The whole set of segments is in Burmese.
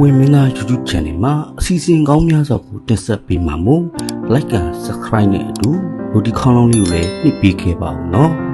ဝင်းမင်းသား YouTube Channel မှာအစီအစဉ်ကောင်းများစွာကိုတင်ဆက်ပေးမှာမို့ Like and Subscribe နဲ့အတူ Notification ခေါင်းလုံးလေးကိုလည်းနှိပ်ပေးခဲ့ပါဦးနော်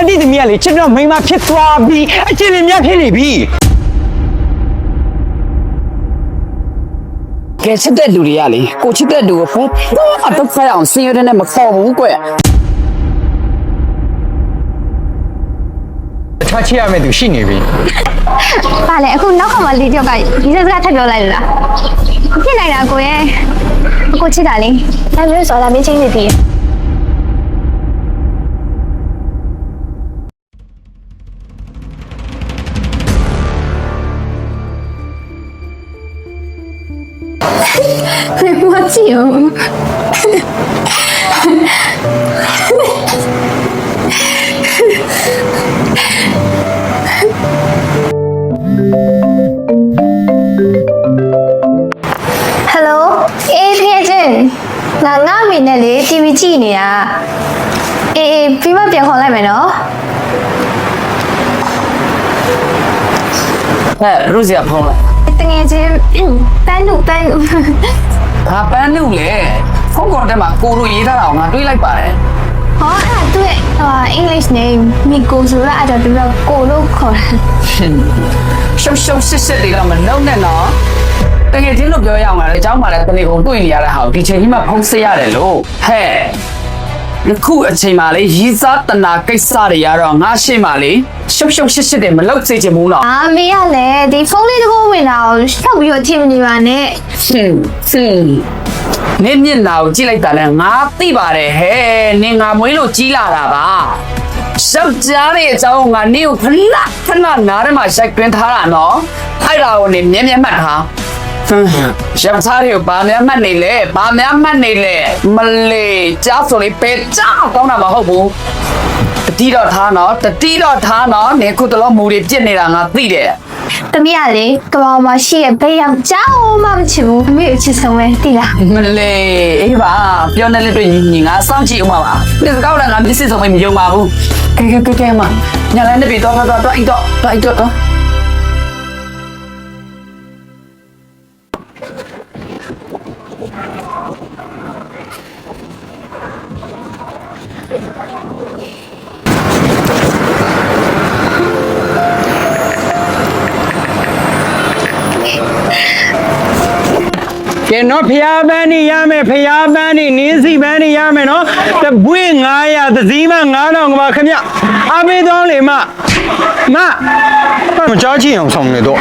အတိတ်သမီးကလေကျွန်တော်မိန်းမဖြစ်သွားပြီအချင်းလေးများဖြစ်နေပြီကဲချစ်တဲ့လူတွေကလေကိုချစ်တဲ့လူကိုဖုန်းအတော့ဖျအောင်ဆင်းရဲတဲ့နဲ့မခေါ်ဘူးကွထားချရမယ့်သူရှိနေပြီ။ပါလေအခုနောက်ခါမှလေးကြောက်ကဒီစကားထပ်ပြောလိုက်လို့လား။ဖြစ်နိုင်တာကိုရဲ့အကိုချစ်တာလေ။ဒါမျိုးဆိုတာမင်းချင်းနေပြီ 起哦。။ Hello အေးဖေချင်းငါငါမိနဲ့လေ TV ကြည့်နေတာ။အေးအေးပြီးမှပြန်ခေါ်လိုက်မယ်နော်ဟဲ့ရုစီကဖုန်းလိုက်။တငယ်ချင်းပန်းနုပန်းနု ဟာပန်းနုလေဖုန်းကော်တက်မှာကိုလိုရေးထားတာကိုငါတွေးလိုက်ပါတယ် ဟောအဲ့ဒါသူ့ရဲ့ဟာ English name မိကိုဆိုတော့အဲ့ဒါသူကကိုလို့ခေါ်တာ ရှုပ်ရှုပ်စစ်စစ်တွေကမလုံးနဲ့နော်တကယ်ချင်းလို့ပြောရအောင်လေအเจ้าမှာလည်းတနေ့ကုန်တွေ့နေရတဲ့ဟာကိုဒီချိန်ကြီးမှဖုန်းဆက်ရတယ်လို့ဟဲ့အ ခုအချိန်မှလေရီးစားတနာကိစ္စတွေရတော့ငါရှေ့မှလေရှုပ်ရှုပ်ရှစ်ရှစ်တွေမလုပ်စေချင်ဘူးနော်အာမေကလည်းဒီဖုန်းလေးတစ်ခုဝင်လာကိုရှောက်ပြီးတော့ထင်မနေပါနဲ့ဟင်းဟင်းနင်းမျက်နှာကိုကြည့်လိုက်တာလဲငါသိပါတယ်ဟဲ့နင်ငါမွေးလို့ကြီးလာတာပါယောက်ျားရဲ့အကြောင်းကနင့်ကိုခဏခဏနားထဲမှာရိုက်တွင်းထားတာနော်အဲ့ဒါကိုနင်မြဲမြဲမှတ်ထား ဟမ်ယောက်ျားတွေကိုဘာများမှတ်နေလဲဘာများမှတ်နေလဲမလေးကြားဆိုလေပဲကြားကောင်းတာမဟုတ်ဘူးတတိတော့ထားနော်တတိတော့ထားနော်နင်ခုတလောမူတွေပြစ်နေတာငါသိတယ်။တမီးကလေကဘာမှာရှိရဲ့ဘယ်ယောက်ကြောက်မှမချစ်ဘူး။အမေကိုချစ်ဆုံးပဲတိလားမလေးအေးပါပြောနေလက်တွေ့ညီညီငါစောင့်ကြည့်အောင်ပါပါဒီစကောက်လည်းငါမျက်စိဆုံးမယုံပါဘူးကဲကဲကဲကဲမညာလည်းနေပြီတော့တော့တော့အိတ်တော့တော့အိတ်တော့တော့ ကဲနော်ဖျားပန်းနေရမယ်ဖျားပန်းနေနင်းစီပန်းနေရမယ်နော်တပွေ900သစည်းမ9000ကပါခင်ဗျအမေတော်လေမမမကြောက်ချင်အောင်ဆောင်နေတော့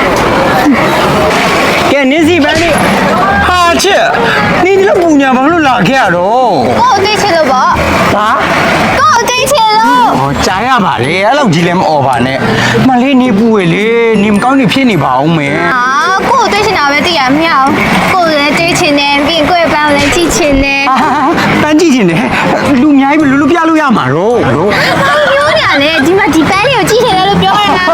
ကဲနင်းစီပန်းနေဟာချစ်နင်းဒီလိုပူညာဘာလို့လာခဲ့ရတော့။ကို့အသိချစ်လို့ပေါ့ဟာ။ကို့အသိချစ် လို့ဟောကြားရပါလေအဲ့လောက်ကြီးလည်းမអော်ပါနဲ့မလေးနေပူဝေလေနေမကောင်းနေဖြစ်နေပါအောင်မယ်။အာကို့အသိချင်တာပဲသိရမရအောင်။ကို့လည်းသိချင်တယ်ပြီးရင်ကို့ရဲ့ပန်းကိုလည်းကြည့်ချင်တယ်အာပန်းကြည့်ချင်တယ်လူအများကြီးပဲလူလူပြလို့ရမှာတော့တော့။ဘာပြောနေရလဲဒီမှာဒီပန်းလေးကိုကြည့်ချင်တယ်လို့ပြောရတာ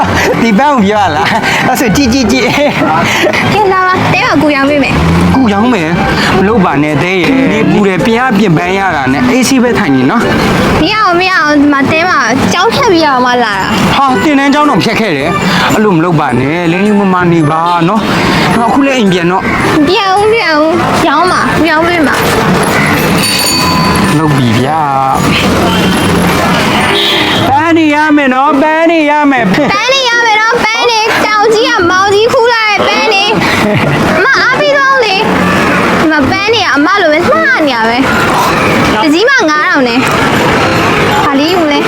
ဒီပန်းကိုပြောရလားအဲ့ဆိုကြည့်ကြည့်ကြည့် ။ကဲလာလာတဲမှာကိုရောင်းပေးမယ် ကူရောင်းမယ်မလုပ်ပါနဲ့တဲ့ရဲ့ဒီပူတယ်ပြားပြင်ပန်းရတာနဲ့အေးစီးပဲထိုင်နေနော် ။မရအောင်မရအောင်ဒီမှာတဲမှာကြောက်ဖြတ်ပြီးအောင်မလာတာ ဟာတင်တန်းเจ้าတော့ဖြတ်ခဲ့တယ်အဲ့လိုမလုပ်ပါနဲ့လင်းလေးမမနေပါနော်နောက်ခုလည်းအိမ်ပြန်တော့ ။ပြောင်းပြောင်းရောင်းမှာရောင်းပေးမှာ လုပ်ပြီဗျာ ပန်းနေရမယ်နော်ပန်းနေရမယ်။ပန်းလေးရမယ်နော်ပန်းလေးတောင်ကြီးကမောင်ကြီးခူးလိုက်ပန်းလေး။အမအားပြီးတော့လေဒီမှာပန်းနေကအမလိုပဲလှနေရပဲ။တစည်းမှ9000နဲ့။ဟာလေးယူလဲ။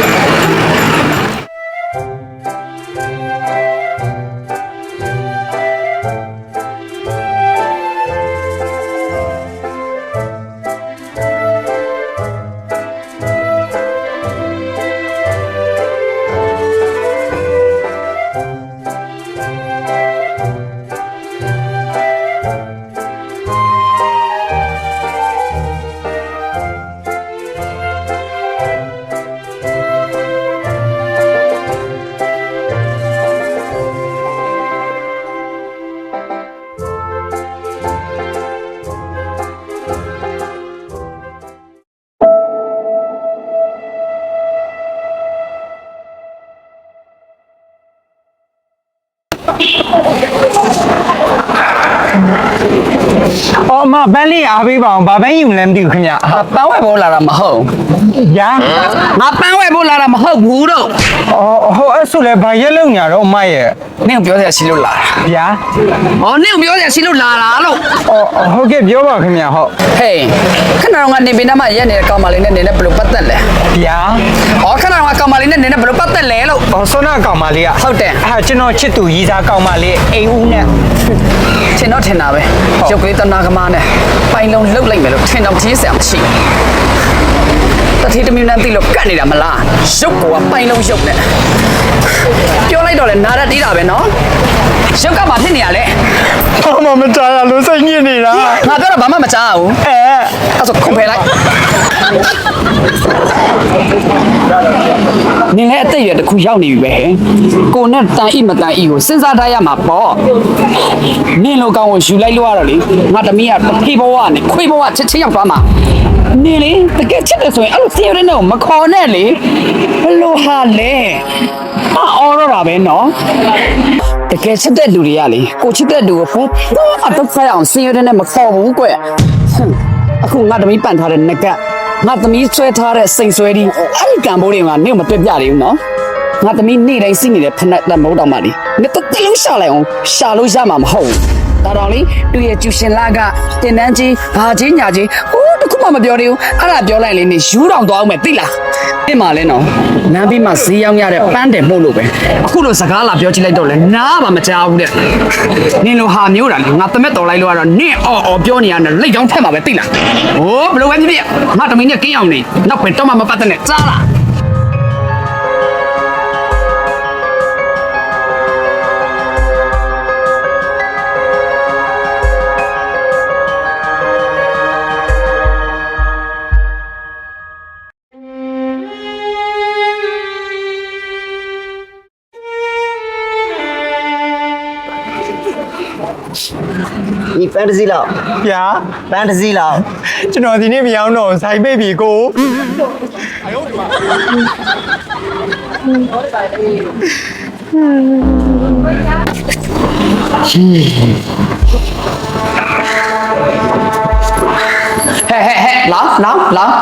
ハハハハ! အော်အမပန်းလေးအားပေးပါအောင်ဘာပန်းယူမလဲမသိဘူးခင်ဗျငါပန်းဝဲဖို့လာတာမဟုတ်ညာငါပန်းဝဲဖို့လာတာမဟုတ်ဘူးတော့အော်ဟိုအဲ့ဆိုလဲဘာရက်လုံညာတော့အမရဲ့နင့်ကိုပြောစရာရှိလို့လာတာဗျာဟောနင့်ကိုပြောစရာရှိလို့လာတာလို့အော်ဟုတ်ကဲ့ပြောပါခင်ဗျဟုတ်ဟေးခဏတော့ကနေပင်နာမှာရက်နေတဲ့ကောင်မလေးနဲ့နေနဲ့ဘယ်လိုပတ်သက်လဲဗျာဟောခဏတော့ကောင်မလေးနဲ့နေနဲ့ဘယ်လိုပတ်သက်လဲလို့အော်ဆွမ်းနာကောင်မလေးอ่ะဟုတ်တယ် အဲ့ဒါကျွန်တော်ချစ်သူရီးစားကောင်မလေးအိမ်ဦးနဲ့ထင်တော့ထင်တာပဲရုပ်ကလေးတနာကမားနဲ့ပိုင်လုံးလှုပ်လိုက်မယ်လို့ထင်တော့ချင်းစရာမရှိဘူးတတိတမီနန်တိလို့ကတ်နေတာမလားရုပ်ကပိုင်လုံးရုပ်နဲ့ပြောလိုက်တော့လဲနာရတ်သေးတာပဲနော်ရုပ်ကမှဖြစ်နေရလဲအမမတားရလို့စိတ်ညစ်နေတာငါပြောတော့ဘာမှမကြားဘူးအဲအဲ့ဆိုခုံဖယ်လိုက် နင်လည်းအသက်အရွယ်တစ်ခုရောက်နေပြီပဲဟဲ့ကိုနဲ့တန်ဤမတန်ဤကိုစဉ်းစားထားရမှာပေါ့နင်လိုကောင်ကိုယူလိုက်လို့ရတော့လေငါတမီးကဖေးဘဝနဲ့ခွေးဘဝချက်ချင်းရောက်သွားမှာနင်လေတကယ်ချစ်တယ်ဆိုရင်အဲ့လိုစီရတဲ့နဲ့ကိုမခေါ်နဲ့လေဘလို့ဟာလဲမအော်တော့တာပဲနော်တကယ်ချစ်တဲ့လူတွေကလေကိုချစ်တဲ့လူကိုဘယ်တော့မှတော့ဖက်အောင်စီရတဲ့နဲ့မခေါ်ဘူးကွဟွန်းအခုငါတမီးပန့်ထားတဲ့ငက ငါသမီးဆွဲထားတဲ့စိန်ဆွဲဒီအဲ့ဒီကံဘိုးတွေကငါနေကိုမတွေ့ပြသေးဘူးနော်ငါသမီးနေ့တိုင်းစီးနေတဲ့ဖက်နဲ့တက်မဟုတ်တော့မှလေနေတော့တလုံးရှာလိုက်အောင်ရှာလို့ရမှာမဟုတ်ဘူးဒါတော့လေသူရဲ့ကျူရှင်လာကတင်တန်းကြီးဘာကြီးညာကြီးဟိုး တခုမှမပြောသေးဘူးအဲ့ဒါပြောလိုက်လေနေယူတောင်သွားအောင်မယ်သိလားဒီမှာလဲနော်နန်းပြီးမှဈေးရောက်ရတဲ့ပန်းတယ်မို့လို့ပဲအခုလိုစကားလာပြောကြည့်လိုက်တော့လဲနားမှမကြောက်ဘူးတဲ့နင်လိုဟာမျိုးတာလေငါတမက်တော်လိုက်လို့ကတော့နင့်အော်အော်ပြောနေရတယ်လက်ချောင်းထက်မှာပဲသိလားဟိုးဘယ်လိုပဲဖြစ်ဖြစ်ငါတမင်းနဲ့ကင်းအောင်နေနောက်ပဲတော့မှမပတ်တဲ့နဲ့ကြားလား ဒီဖန်တစီလောက်ပြာဖန်တစီလောက်ကျွန်တော်ဒီနေ့မရောက်တော့ဆိုင်ပိတ်ပြီကိုအယုံဒီမှာဟဲ့ဟဲ့ဟဲ့လောင်းလောင်းလောင်း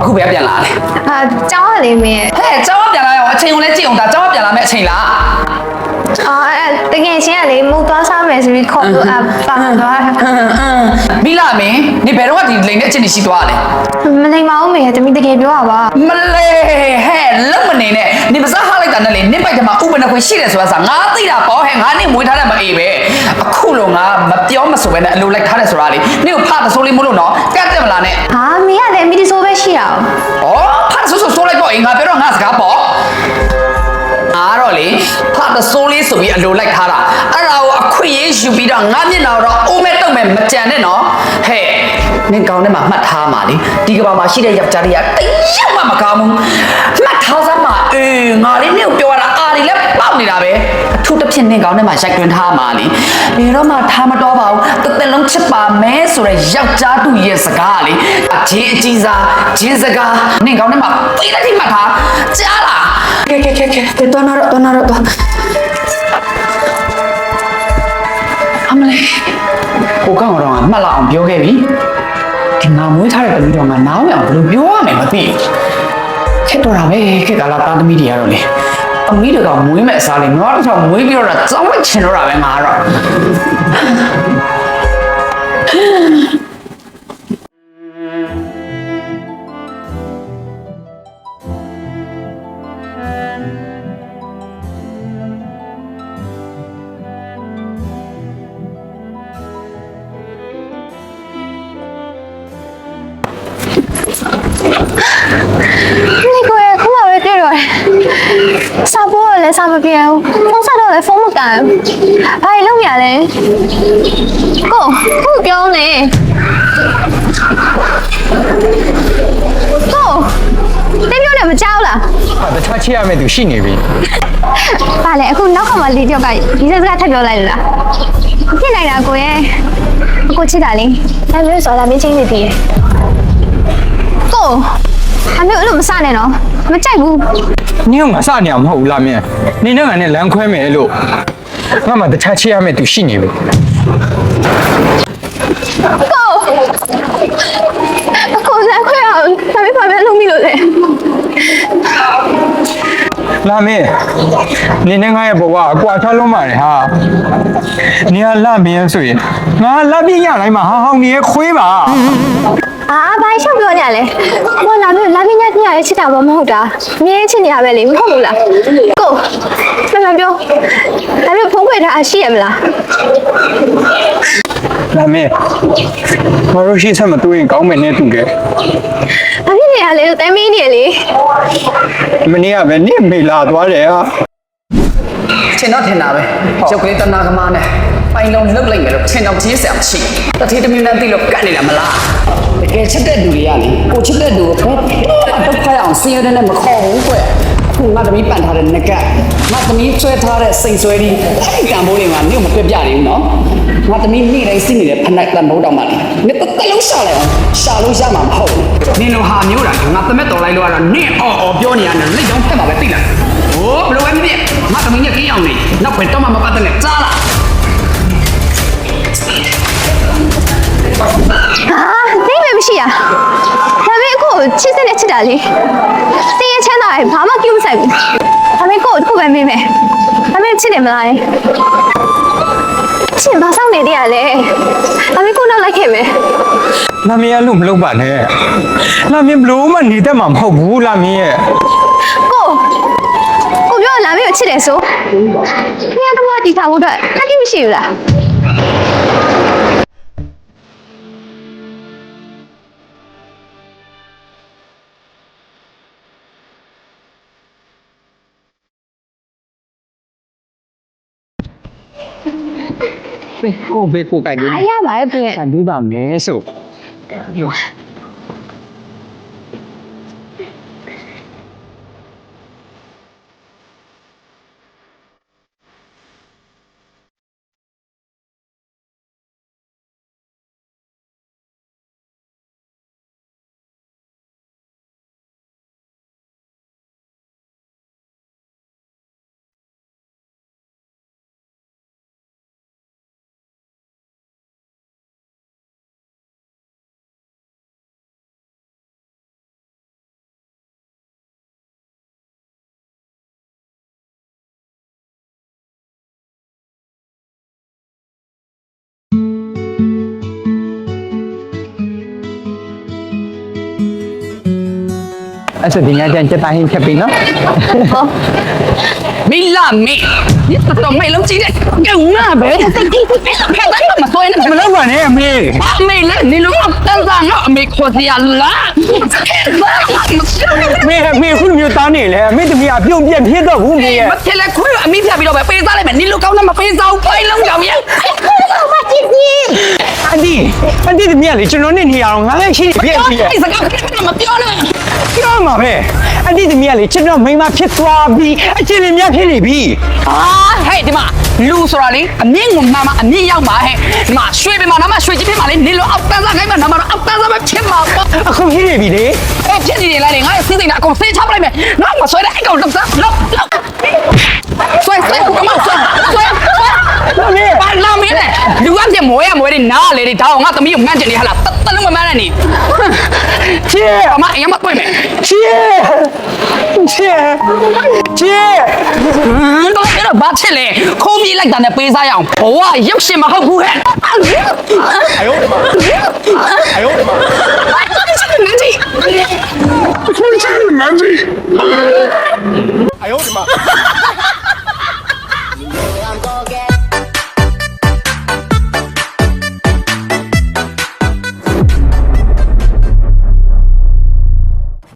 အခုပဲပြန်လာတယ်အာကြောင်းရလေမင်းဟဲ့ကြောင်းပြန်လာရအောင်အချိန်ကိုလည်းကြည့်အောင်ဒါကြောင်းပြန်လာမယ့်အချိန်လား အာအဲ့တကယ်ချင်းကလေမုတ်သွားစားမယ်ဆိုပြီးခေါ်လို့အာပါမှန်သွားတာမိလာမင်းနေဘယ်တော့မှဒီလိန်နဲ့အချင်းရှိသွားလဲမနိုင်ပါဘူးမေတမီးတကယ်ပြောတာပါမလဲဟဲ့လုံမနေနဲ့နေပါစားဟာလိုက်တာနဲ့လေနင့်ပိုက်တမှာဥပနခွင့်ရှိတယ်ဆိုတာငါသိတာပေါ့ဟဲ့ငါနေမွေးထားတဲ့မအေးပဲအခုလုံးငါမပြောမဆိုပဲနဲ့အလိုလိုက်ထားတယ်ဆိုတာလေနင့်ကိုဖတ်တဆိုးလေးမို့လို့နော်ကတ်တယ်မလားနဲ့ဟာမင်းကလည်းမီဒီဆိုပဲရှိတာ哦ဩဖတ်တဆိုးဆိုးဆိုးလိုက်ပေါ့အေးငါပြောတော့ငါစကားပေါ့အား တော့လေဖတ်တဆိုးလေးဆိုပြီးအလိုလိုက်ထားတာအဲ့ဒါကို အခွင့်အရေးယူပြီးတော့ငါမျက်နှာတော့အိုးမဲ့တုံမဲ့မကြံနဲ့နော်ဟဲ့နင်ကောင်းထဲမှာမှတ်ထားပါလေဒီကဘာမှာရှိတဲ့ယောက်ျားတွေကတယောက်မှမကောင်းဘူးမှတ်ထားစမ်းပါအေးငါလေးနင့်ကိုပြောရတာအာဒီလည်းပေါက်နေတာပဲအထူးတစ်ဖြစ်နင်ကောင်းထဲမှာရိုက်တွင်ထားမှာလေဘယ်တော့မှထားမတော့ပါဘူးတစ်သက်လုံးချစ်ပါမဲဆိုတဲ့ယောက်ျားတူရဲ့စကားလေအကြီးအကြီးစားဂျင်းစကားနင်ကောင်းထဲမှာသိတဲ့တိမှတ်ထားကြားလားကဲကဲကဲကဲတော်နာတော့တော်နာတော့ လေးကိုကောင်တော့ငါမှတ်လောက်အောင်ပြောခဲ့ပြီဒီငါမွေးထားတဲ့တမီးတော်ငါနားဝင်အောင်ဘယ်လိုပြောရမယ်မသိဘူးခက်တော့တာပဲခက်ကလာတာသမီးတွေကတော့လေအမီးတွေကမွေးမဲ့အစားလေးငါတို့တော့မွေးပြီးတော့တောင်းဝချင်တော့တာပဲငါကတော့ တွေ့တော့တယ်စာပေါ်ကလည်းစာမပြေဘူးဖုန်းဆက်တော့လည်းဖုန်းမကန်ဘူးဘာလို့လုပ်ရလဲကိုခုပြောနေကိုတင်းပြောနေမကြောက်လားဟာတခြားချစ်ရမယ့်သူရှိနေပြီဘာလဲအခုနောက်ခါမှလေးတယောက်ကဒီစကားထပ်ပြောလိုက်လို့လားမဖြစ်နိုင်တာကိုရဲ့ကိုချစ်တာလေဒါမျိုးဆိုတော့မင်းချင်းနေတည်ရဲ့ကို အမျိုးအဲ့လိုမစနဲ့နော်မကြိုက်ဘူးနင်းကငါစနေအောင်မဟုတ်ဘူးလားမင်းနင်းနဲ့ငါနဲ့လမ်းခွဲမယ်လို့ငါမှတခြားချေရမယ်သူရှိနေပြီကိုလည်းခွဲအောင်ဒါပေမဲ့ဘာမှလုပ်မိလို့လဲလာမင်းနင်းနဲ့ငါရဲ့ဘဝအကွာချလုံးပါတယ်ဟာနင်ကလမင်းဆိုရင်ငါလက်ပြရတိုင်းမှာဟာဟောင်းနေခွေးပါအာဘာရှောက်ပြောနေရလဲကို လာမျိုးလာမင်းညပြရချစ်တာဘာမဟုတ်တာမြဲချစ်နေရပဲလေမဟုတ်ဘူးလားကိုမမပြောဒါပေမဲ့ဖုန်းခွေထားအရှိရမလားလာမင်းဘာလို့ရှိစမ်းမတွေ့ရင်ကောင်းမယ်နဲ့တူတယ်ဘာဖြစ်နေရလဲတမ်းမင်းနေလေမနေ့ကပဲနင့်မေလာသွားတယ်ဟာချင်တော့ထင်တာပဲရုပ်ကလေးတနာကမားနဲ့ ပိုင်လုံးလုတ်လိုက်မယ်လို့ချင်တော့ကြီးစရာမရှိတတိတမင်းတန်းသိလို့ကတ်နေတာမလားတကယ်ချစ်တဲ့လူတွေကလေကိုချစ်တဲ့လူကိုဘယ်တော့ခိုင်းအောင်စင်းရတဲ့နဲ့မခေါ်ဘူးကွအခုငါသမီးပန်ထားတဲ့ငကငါသမီးဆွဲထားတဲ့စိန်ဆွဲဒီအဲ့တန်ဖိုးတွေမှာမြို့မပြပြနေဘူးနော်ငါသမီးနေ့တိုင်းစီးနေတဲ့ဖနက်တန်ဖိုးတောင်မှလေနေတတလုံးရှာလိုက်အောင်ရှာလို့ရမှာမဟုတ်ဘူးနင်လိုဟာမျိုးတာငါသမက်တော်လိုက်လို့ကတော့နင့်အော်အော်ပြောနေရတယ်လက်ကြောင်းဖက်မှာပဲသိလားဟိုးဘယ်လိုပဲဖြစ်ဖြစ်ငါသမီးညကြီးအောင်နေနောက်ခွေတော့မှမပတ်တဲ့နဲ့ကြားလား ဟာသိမယ်မရှိရဒါပေမဲ့ကိုချစ်စတဲ့ချစ်တာလေစင်းရချမ်းသာရင်ဘာမှကိမဆိုင်ဘူးဒါပေမဲ့ကိုတစ်ခုပဲမေးမယ်ဒါပေမဲ့ချစ်တယ်မလားချစ်ဘာဆောင်နေတည်းရလဲဒါပေမဲ့ကိုနောက်လိုက်ခဲ့မယ်လာမင်းအဲ့လိုမလုပ်ပါနဲ့လာမင်းဘလို့မှနေတတ်မှာမဟုတ်ဘူးလာမင်းရဲ့ကိုကိုပြောလာမေးကိုချစ်တယ်ဆိုခင်ဗျားတော့ဒီထားဖို့အတွက်တတိမရှိဘူးလား ကိုဘေးကိုကြိုက်လို့အားရပါရဲ့ပြင်ခံပြီးပါမယ်ဆိုအဲ့ဆိုဒီညကျန်ချက်တိုင်းဖြတ်ပြီ နော်မင်းလာမေး你တော်မေးလုံးကြည့်တယ်ကဲငါပဲစိတ်ကြီးဖက်တယ်မဆိုရင်မလုပ်ပါနဲ့အမေအမေလည်းနေလို့တန်းစားငါအမေခေါ်စီရလားမေအမေခုလိုမျိုးတားနေလေအမေတမီးအပြုံးပြက်ဖြစ်တော့ဘူးမေရဲ့မဖြစ်လဲခွေးအမေပြပြီးတော့ပဲပေးစားလိုက်မယ်နေလို့ကောင်းတယ်မပေးစားဘူး ဖိုင်လုံးကြောင်ရဲ့အန်ဒီအန်ဒီတမီးကလေကျွန်တော်နဲ့နေရအောင်ငါလည်းရှိနေပြည့်ပြီရဲ့ဒီစကားမပြောနဲ့ပြောမှာပဲအန်ဒီတမီးကလေကျွန်တော်မိန်းမဖြစ်သွားပြီအချင်းလေးများဖြစ်နေပြီအာဟဲ့ဒီမှာလူဆိုတာလေအမြင့်ကိုမှမအမြင့်ရောက်ပါဟဲ့ဒီမှာရွှေပင်မှာနာမရွှေကြီးဖြစ်မှာလေနေလို့အောက်တန်းစားခိုင်းမှာနာမတော့အောက်တန်းစားပဲဖြစ်မှာပေါ့အခုဖြစ်နေပြီလေအဲ့ဖြစ်နေတယ်လားလေငါစီးစိမ်တာအကုန်ဆေးချပလိုက်မယ်ငါမဆွဲတဲ့အဲ့ကောင်လောက်စားလောက်လောက်ဆွဲဆွဲကမဆွဲဆွဲ လာမင်းပါလာမင်းနဲ့လူအပြင်မွဲရမွဲတွေနားလေတွေဒါအောင်ငါသမီးကိုမှန်းကျင်နေဟာလားတလုံးမမှန်းနဲ့နေချီအမအမပွင့်မယ်ချီချီချီတော့ရဘာချစ်လဲခုံးပြေးလိုက်တာနဲ့ပေးစားရအောင်ဘဝရုပ်ရှင်မဟုတ်ဘူးဟဲ့အယောအယောနန်းကြီးနန်းကြီးအယောဒီမှာ